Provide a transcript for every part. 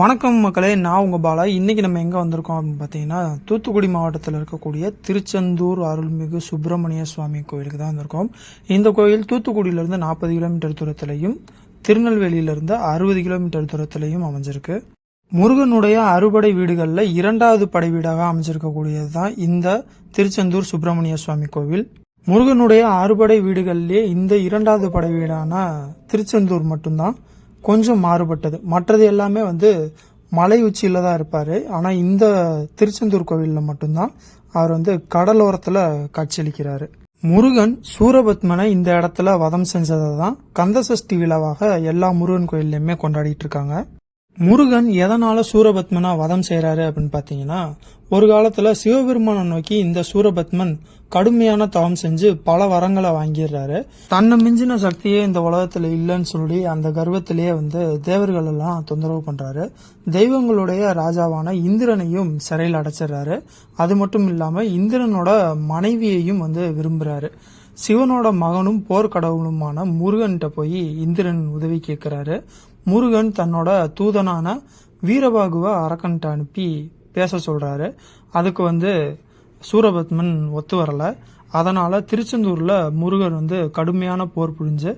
வணக்கம் மக்களே நான் உங்கள் பாலா. இன்றைக்கி நம்ம எங்கே வந்திருக்கோம் அப்படின்னு பார்த்தீங்கன்னா தூத்துக்குடி மாவட்டத்தில் இருக்கக்கூடிய திருச்செந்தூர் அருள்மிகு சுப்பிரமணிய சுவாமி கோயிலுக்கு தான் வந்திருக்கோம். இந்த கோயில் தூத்துக்குடியிலேருந்து நாற்பது கிலோமீட்டர் தூரத்திலையும் திருநெல்வேலியிலேருந்து அறுபது கிலோமீட்டர் தூரத்திலையும் அமைஞ்சிருக்கு. முருகனுடைய அறுபடை வீடுகளில் இரண்டாவது படை வீடாக அமைஞ்சிருக்கக்கூடியது தான் இந்த திருச்செந்தூர் சுப்பிரமணிய சுவாமி கோவில். முருகனுடைய அறுபடை வீடுகளிலே இந்த இரண்டாவது படை வீடான திருச்செந்தூர் மட்டும்தான். கொஞ்சம் மாறுபட்டது. மற்றது எல்லாமே வந்து மலை உச்சியில் தான் இருப்பார். ஆனால் இந்த திருச்செந்தூர் கோவிலில் மட்டும்தான் அவர் வந்து கடலோரத்தில் காட்சியளிக்கிறாரு. முருகன் சூரபத்மனை இந்த இடத்துல வதம் செஞ்சதை தான் கந்தசஷ்டி விழாவாக எல்லா முருகன் கோயில்லையுமே கொண்டாடிட்டு இருக்காங்க. முருகன் எதனால சூரபத்மனா வதம் செய்கிறாரு அப்படின்னு பார்த்தீங்கன்னா ஒரு காலத்துல சிவபெருமானை நோக்கி இந்த சூரபத்மன் கடுமையான தவம் செஞ்சு பல வரங்களை வாங்கிடுறாரு. தன்னை மிஞ்சின சக்தியே இந்த உலகத்துல இல்லைன்னு சொல்லி அந்த கர்வத்திலேயே வந்து தேவர்கள் எல்லாம் தொந்தரவு பண்றாரு. தெய்வங்களுடைய ராஜாவான இந்திரனையும் சிறையில் அடைச்சிடுறாரு. அது மட்டும் இல்லாம இந்திரனோட மனைவியையும் வந்து விரும்புறாரு. சிவனோட மகனும் போர்க்கடவுளுமான முருகன்கிட்ட போய் இந்திரன் உதவி கேட்கிறாரு முருகன் தன்னோட தூதனான வீரபாகுவை அரக்கன்ட்ட அனுப்பி பேச சொல்கிறாரு அதுக்கு வந்து சூரபத்மன் ஒத்து வரலை. அதனால் திருச்செந்தூரில் முருகர் வந்து கடுமையான போர் புரிஞ்சு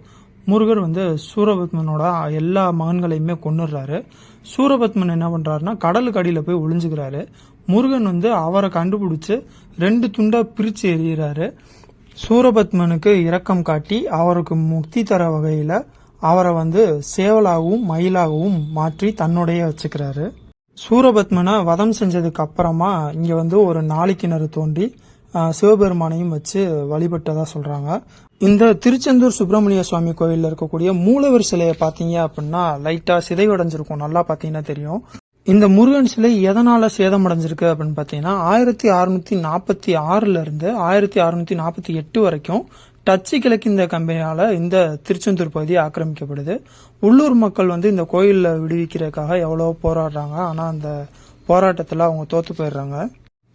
முருகர் வந்து சூரபத்மனோட எல்லா மகன்களையுமே கொண்டுடுறாரு சூரபத்மன் என்ன பண்ணுறாருன்னா கடலுக்கு அடியில் போய் ஒளிஞ்சுக்கிறாரு. முருகன் வந்து அவரை கண்டுபிடிச்சி ரெண்டு துண்டாக பிரித்து எறிகிறாரு. சூரபத்மனுக்கு இரக்கம் காட்டி அவருக்கு முக்தி தர வகையில் அவரை வந்து சேவலாகவும் மயிலாகவும் மாற்றி தன்னுடைய வச்சுக்கிறாரு. சூரபத்மனை வதம் செஞ்சதுக்கு அப்புறமா இங்க வந்து ஒரு நாளைக்கிணறு கிணறு தோண்டி சிவபெருமானையும் வச்சு வழிபட்டதா சொல்றாங்க. இந்த திருச்செந்தூர் சுப்பிரமணிய சுவாமி கோயிலில் இருக்கக்கூடிய மூலவர் சிலையை பாத்தீங்க அப்படின்னா லைட்டா சிதைவடைஞ்சிருக்கும். நல்லா பாத்தீங்கன்னா தெரியும். இந்த முருகன் சிலை எதனால சேதமடைஞ்சிருக்கு அப்படின்னு பாத்தீங்கன்னா ஆயிரத்தி அறுநூத்தி நாற்பத்தி ஆறுல இருந்து ஆயிரத்தி அறுநூத்தி நாற்பத்தி எட்டு வரைக்கும் டச்சு கிழக்கிந்த கம்பெனியால் இந்த திருச்செந்தூர் பகுதி ஆக்கிரமிக்கப்படுது. உள்ளூர் மக்கள் வந்து இந்த கோயிலில் விடுவிக்கிறதுக்காக எவ்வளோ போராடுறாங்க. ஆனால் அந்த போராட்டத்தில் அவங்க தோற்று போயிடுறாங்க.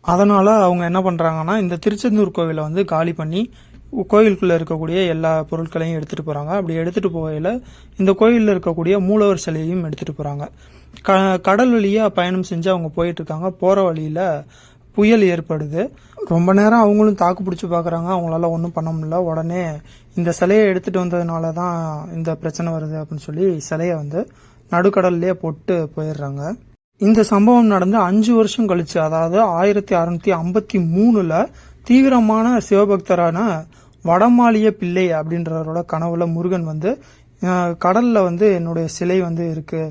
அதனால் அவங்க என்ன பண்ணுறாங்கன்னா இந்த திருச்செந்தூர் கோவிலை வந்து காலி பண்ணி கோயிலுக்குள்ளே இருக்கக்கூடிய எல்லா பொருட்களையும் எடுத்துகிட்டு போகிறாங்க அப்படி எடுத்துகிட்டு போகையில் இந்த கோயிலில் இருக்கக்கூடிய மூலவர் சிலையையும் எடுத்துகிட்டு போகிறாங்க க கடல் வழியாக பயணம் செஞ்சு அவங்க போயிட்டுருக்காங்க போகிற வழியில் புயல் ஏற்படுது. ரொம்ப நேரம் அவங்களும் தாக்கு பிடிச்சி பார்க்குறாங்க அவங்களால ஒன்றும் பண்ண முடியல. உடனே இந்த சிலையை எடுத்துட்டு வந்ததுனால தான் இந்த பிரச்சனை வருது அப்படின்னு சொல்லி சிலையை வந்து நடுக்கடல்லையே போட்டு போயிடுறாங்க. இந்த சம்பவம் நடந்து அஞ்சு வருஷம் கழிச்சு அதாவது ஆயிரத்தி அறுநூத்தி ஐம்பத்தி மூணுல தீவிரமான சிவபக்தரான வடமாளிய பிள்ளை அப்படின்றவரோட கனவுல முருகன் வந்து கடல்ல வந்து என்னுடைய சிலை வந்து இருக்கு.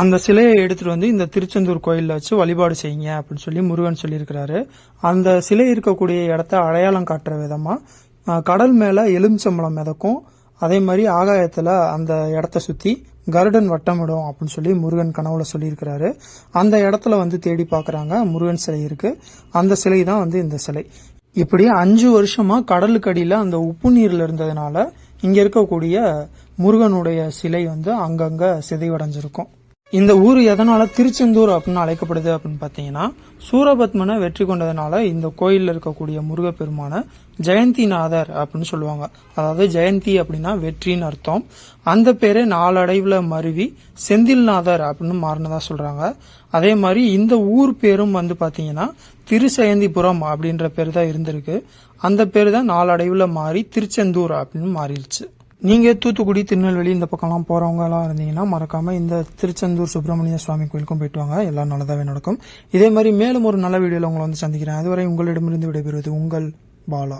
அந்த சிலையை எடுத்துட்டு வந்து இந்த திருச்செந்தூர் கோயிலில் வச்சு வழிபாடு செய்யுங்க அப்படின்னு சொல்லி முருகன் சொல்லியிருக்கிறாரு. அந்த சிலை இருக்கக்கூடிய இடத்த அடையாளம் காட்டுற விதமாக கடல் மேலே எலுமிச்சம்பழம் மிதக்கும். அதே மாதிரி ஆகாயத்தில் அந்த இடத்த சுற்றி கருடன் வட்டமிடும் அப்படின்னு சொல்லி முருகன் கனவுல சொல்லியிருக்கிறாரு. அந்த இடத்துல வந்து தேடி பார்க்குறாங்க முருகன் சிலை இருக்குது அந்த சிலை தான் வந்து இந்த சிலை. இப்படி அஞ்சு வருஷமாக கடலுக்கு அடியில் அந்த உப்பு நீரில் இருந்ததுனால இங்கே இருக்கக்கூடிய முருகனுடைய சிலை வந்து அங்கங்கே சிதைவடைஞ்சிருக்கும். இந்த ஊர் எதனால திருச்செந்தூர் அப்படின்னு அழைக்கப்படுது அப்படின்னு பார்த்தீங்கன்னா சூரபத்மனை வெற்றி கொண்டதுனால இந்த கோயிலில் இருக்கக்கூடிய முருகப்பெருமான ஜெயந்திநாதர் அப்படின்னு சொல்லுவாங்க. அதாவது ஜெயந்தி அப்படின்னா வெற்றின்னு அர்த்தம். அந்த பேரே நாளடைவில் மருவி செந்தில்நாதர் அப்படின்னு மாறினதா சொல்றாங்க. அதே மாதிரி இந்த ஊர் பேரும் வந்து பார்த்தீங்கன்னா திருசெயந்திபுரம் அப்படின்ற பேர் தான் இருந்திருக்கு. அந்த பேர் தான் நாளடைவில் மாறி திருச்செந்தூர் அப்படின்னு மாறிடுச்சு. நீங்கள் தூத்துக்குடி திருநெல்வேலி இந்த பக்கம்லாம் போகிறவங்கலாம் இருந்தீங்கன்னா மறக்காமல் இந்த திருச்செந்தூர் சுப்பிரமணிய சுவாமி கோயிலுக்கும் போயிட்டு வாங்க. எல்லாம் நல்லதாகவே நடக்கும். இதே மாதிரி மேலும் ஒரு நல்ல வீடியோவில் உங்களை வந்து சந்திக்கிறேன். அதுவரை உங்களிடமிருந்து விடைபெறுவது உங்கள் பாலா.